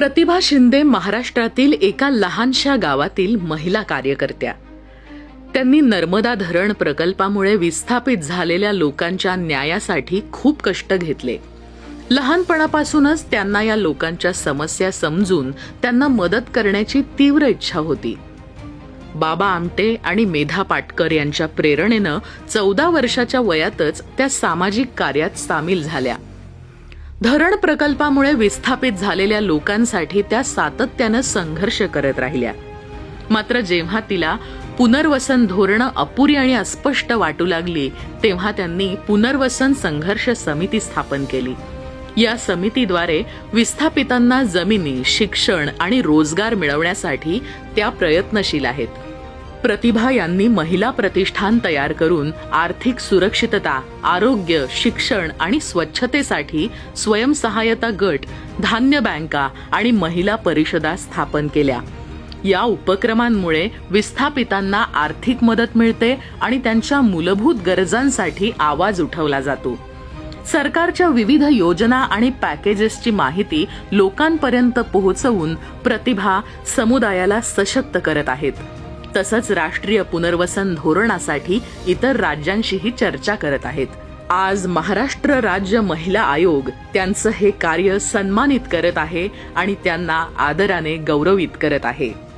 प्रतिभा शिंदे महाराष्ट्रातील एका लहानशा गावातील महिला कार्यकर्त्या. त्यांनी नर्मदा धरण प्रकल्पामुळे विस्थापित झालेल्या लोकांच्या न्यायासाठी खूप कष्ट घेतले. लहानपणापासूनच त्यांना या लोकांच्या समस्या समजून त्यांना मदत करण्याची तीव्र इच्छा होती. बाबा आमटे आणि मेधा पाटकर यांच्या प्रेरणेनं चौदा वर्षाच्या वयातच त्या सामाजिक कार्यात सामील झाल्या. धरण प्रकल्पामुळे विस्थापित झालेल्या लोकांसाठी त्या सातत्यानं संघर्ष करत राहिल्या. मात्र जेव्हा तिला पुनर्वसन धोरणं अपुरी आणि अस्पष्ट वाटू लागली तेव्हा त्यांनी पुनर्वसन संघर्ष समिती स्थापन केली. या समितीद्वारे विस्थापितांना जमिनी शिक्षण आणि रोजगार मिळवण्यासाठी त्या प्रयत्नशील आहेत. प्रतिभा यांनी महिला प्रतिष्ठान तयार करून आर्थिक सुरक्षितता आरोग्य शिक्षण आणि स्वच्छतेसाठी स्वयंसहायता गट धान्य बँका आणि महिला परिषदा स्थापन केल्या. या उपक्रमांमुळे विस्थापितांना आर्थिक मदत मिळते आणि त्यांच्या मूलभूत गरजांसाठी आवाज उठवला जातो. सरकारच्या विविध योजना आणि पॅकेजेसची माहिती लोकांपर्यंत पोहोचवून प्रतिभा समुदायाला सशक्त करत आहेत. तसंच राष्ट्रीय पुनर्वसन धोरणासाठी इतर राज्यांशीही चर्चा करत आहेत. आज महाराष्ट्र राज्य महिला आयोग त्यांचं हे कार्य सन्मानित करत आहे आणि त्यांना आदराने गौरवित करत आहे.